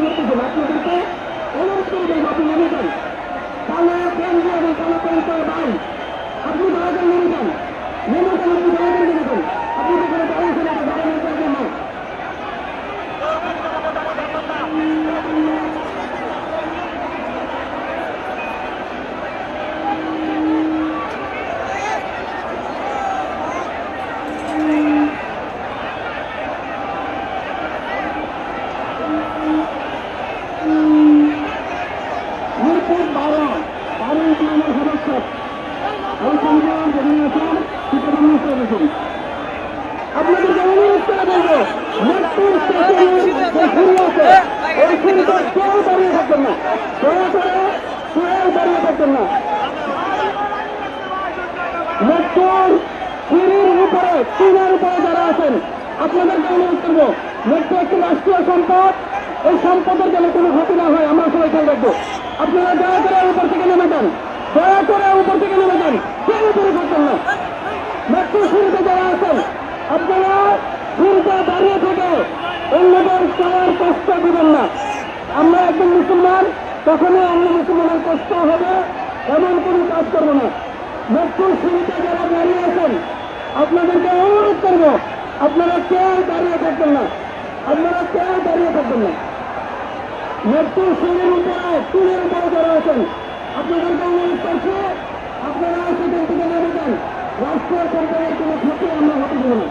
করতেছেন আপনাদেরকে অনুরোধ করবেন আপনি নেমে যান কালো কেন্দ্র এবং কালো পেন্টার ভাই আপনি দয়া করে নেমে যান নেমে যান আপনি দয়া করে নেমে যান আপনি মিরপুর বারো বারো ইউনিয়নের সদস্য। অনুরোধ করে উপরে যারা আছেন আপনাদেরকে অনুরোধ করব মেট্রো একটি রাষ্ট্রীয় সম্পদ। এই সম্পদের যেন কোনো ক্ষতি না হয়, আমরা সবাই খেয়াল রাখব। আপনারা দয়া করে উপর থেকে নেমে যান। দয়া করে উপর থেকে নেমে যান। কেউ উপরে থাকবেন না মেট্রো সিঁড়িতে যারা আছেন, আপনারা সিঁড়িতে দাঁড়িয়ে থেকে অন্যদের সবার কষ্ট দিবেন না। আমরা একজন মুসলমান, কখনোই অন্য মুসলমানের কষ্ট হবে এমন কোনো কাজ করব না। মেট্রোর সিঁড়িতে যারা দাঁড়িয়ে আছেন, আপনাদেরকে অনুরোধ করব, আপনারা কেউ দাঁড়িয়ে থাকবেন না। আপনারা কেউ দাঁড়িয়ে থাকবেন না। মেট্রোর সিঁড়ির উপরে টুলের উপরে যারা আছেন আপনাদেরকে অনুরোধ করছে আপনারা সেখান থেকে নেমে যান। রাষ্ট্রীয় সরকারের কোনো ক্ষতি আমরা হতে দেবো না।